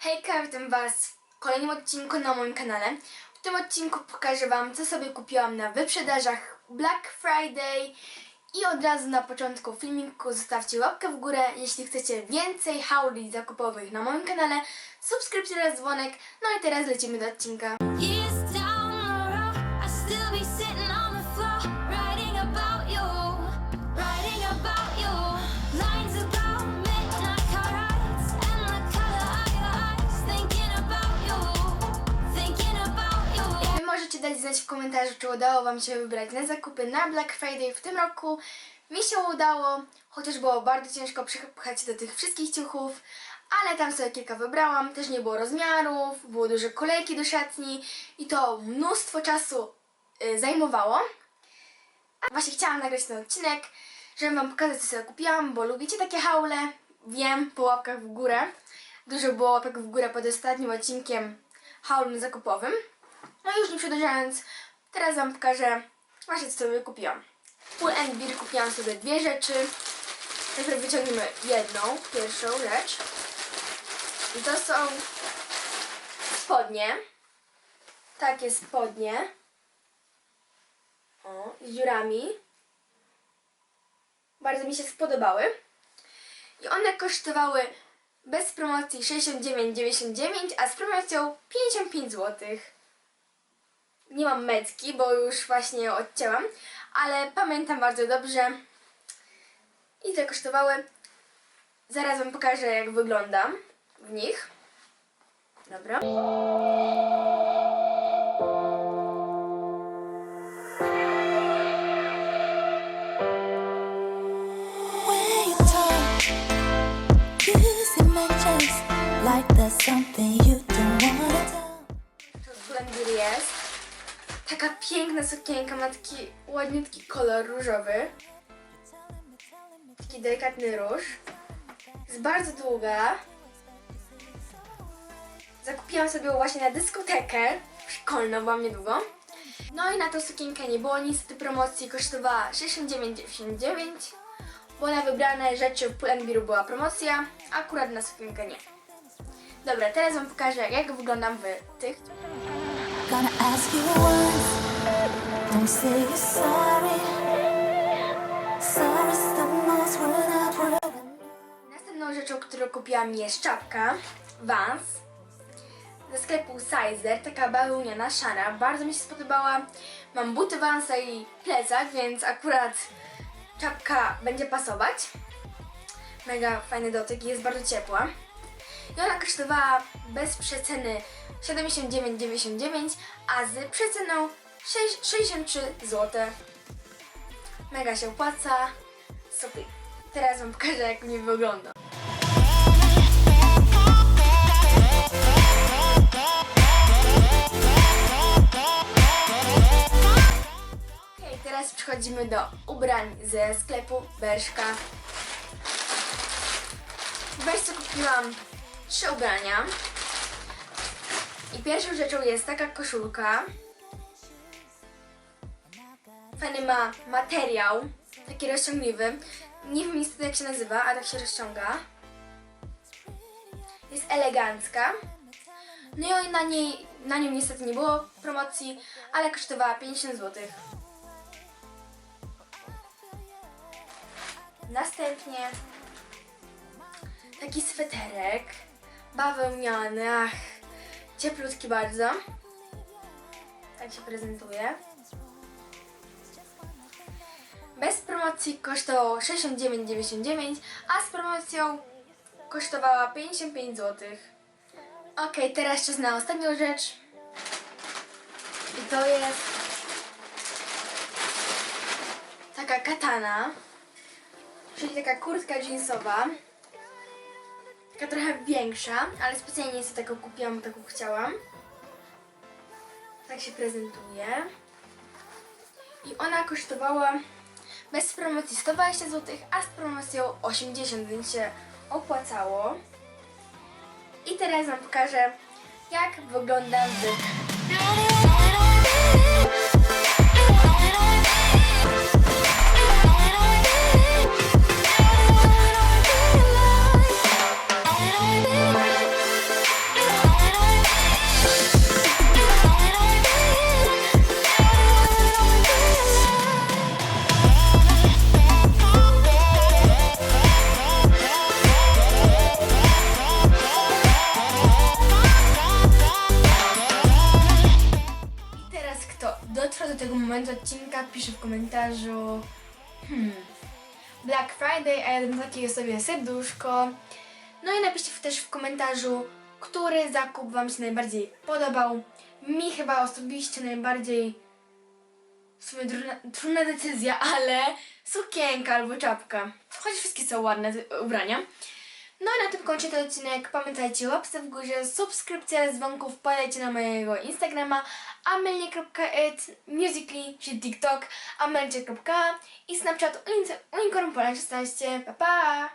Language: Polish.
Hejka, witam Was w kolejnym odcinku na moim kanale. W tym odcinku pokażę Wam, co sobie kupiłam na wyprzedażach Black Friday. I od razu na początku filmiku zostawcie łapkę w górę, jeśli chcecie więcej hauli zakupowych na moim kanale, subskrypcję oraz dzwonek. No i teraz lecimy do odcinka. Years down still be w komentarzu, czy udało Wam się wybrać na zakupy na Black Friday w tym roku. Mi się udało, chociaż było bardzo ciężko przypchać do tych wszystkich ciuchów, ale tam sobie kilka wybrałam. Też nie było rozmiarów, było duże kolejki do szatni i to mnóstwo czasu y, zajmowało. A właśnie chciałam nagrać ten odcinek, żeby Wam pokazać, co sobie kupiłam, bo lubicie takie haule. Wiem, po łapkach w górę. Dużo było łapek w górę pod ostatnim odcinkiem haul zakupowym. No już nie przedłużając, teraz Wam pokażę właśnie co sobie kupiłam. And Beer kupiłam sobie dwie rzeczy. Najpierw wyciągniemy jedną, pierwszą rzecz. I to są spodnie. Takie spodnie. O, z dziurami. Bardzo mi się spodobały. I one kosztowały bez promocji 69,99, a z promocją 55 złotych nie mam metki, bo już właśnie ją odcięłam, ale pamiętam bardzo dobrze. I te kosztowały. Zaraz Wam pokażę, jak wyglądam w nich. Dobra. Like there's something you don't wanna tell. To blendir jest. Taka piękna sukienka, ma taki ładniutki kolor różowy. Taki delikatny róż. Jest bardzo długa. Zakupiłam sobie ją właśnie na dyskotekę szkolną, byłam niedługo. No i na tą sukienkę nie było niestety promocji, kosztowała 69,99, bo na wybrane rzeczy w Pull&Bearu była promocja, akurat na sukienkę nie. Dobra, teraz Wam pokażę jak wyglądam w tych Gonna ask you once, don't say you're sorry. Sorry's the most grown up word. Następną rzeczą, którą kupiłam jest czapka Vans ze sklepu Sizer, taka bawełniana, szara. Bardzo mi się spodobała. Mam buty Vansa i plecak, więc akurat czapka będzie pasować. Mega fajny dotyk jest bardzo ciepła. I ona kosztowała bez przeceny 79,99, a z przeceną 6 63 zł. Mega się opłaca. Super. Teraz wam pokażę jak mnie wygląda. Teraz przechodzimy do ubrań ze sklepu Berszka. W Berszce kupiłam trzy ubrania. I pierwszą rzeczą jest taka koszulka. Fajny ma materiał, taki rozciągliwy. Nie wiem niestety jak się nazywa, a tak się rozciąga. Jest elegancka. No i na niej, na nią niestety nie było promocji, ale kosztowała 50 zł. Następnie taki sweterek bawełniany, ach, cieplutki bardzo. Tak się prezentuje. Bez promocji kosztowało 69,99, a z promocją kosztowała 55 zł. Ok, teraz czas na ostatnią rzecz. I to jest taka katana, czyli taka kurtka jeansowa. Taka trochę większa, ale specjalnie sobie taką kupiłam, taką chciałam. Tak się prezentuje. I ona kosztowała bez promocji 120 zł, a z promocją 80, więc się opłacało. I teraz Wam pokażę, jak wygląda w komentarz odcinka, piszę w komentarzu hmm, Black Friday, a ja dam takiego sobie serduszko. No i napiszcie też w komentarzu, który zakup Wam się najbardziej podobał. Mi chyba osobiście najbardziej w sumie trudna, trudna decyzja, ale sukienka albo czapka. Choć wszystkie są ładne ubrania. No i na tym kończę ten odcinek. Pamiętajcie, łapce w górze, subskrypcja dzwonków, wpadajcie na mojego Instagrama amelie.it, musically, czy TikTok, amelcie.a i Snapchat unicorn 16. Pa pa!